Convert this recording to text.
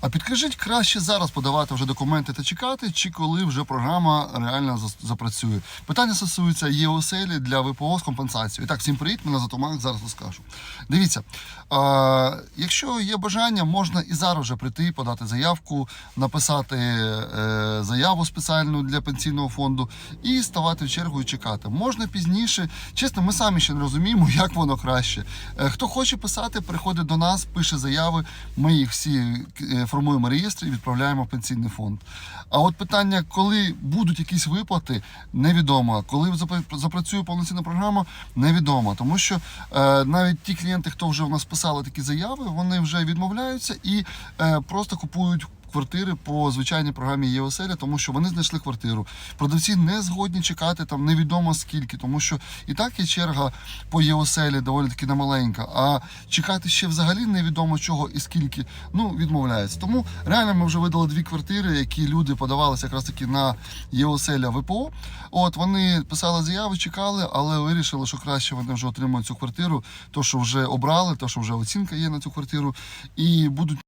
А підкажіть, краще зараз подавати вже документи та чекати, чи коли вже програма реально запрацює? Питання стосується ЄОСЕЛі для ВПО з компенсацією. Так, всім привіт, мене за Томак, зараз розкажу. Дивіться, е, якщо є бажання, можна і зараз вже прийти, подати заявку, написати е, заяву спеціальну для пенсійного фонду і ставати в чергу і чекати. Можна пізніше. Чесно, ми самі ще не розуміємо, як воно краще. Е, хто хоче писати, приходить до нас, пише заяви. Ми їх всі е, формуємо реєстр і відправляємо в пенсійний фонд. А от питання, коли будуть якісь виплати, невідомо. Коли запра- запрацює повноцінна програма, невідомо. Тому що е, навіть ті клієнти, хто вже в нас писали такі заяви, вони вже відмовляються і е, просто купують. Квартири по звичайній програмі ЄОСЕЛі, тому що вони знайшли квартиру. Продавці не згодні чекати там невідомо скільки, тому що і так є черга по ЄОСЕЛі доволі таки немаленька. А чекати ще взагалі невідомо чого і скільки, ну відмовляються. Тому реально ми вже видали дві квартири, які люди подавалися якраз таки на ЄОСЕЛя ВПО. От вони писали заяви, чекали, але вирішили, що краще вони вже отримають цю квартиру, то що вже обрали, то що вже оцінка є на цю квартиру, і будуть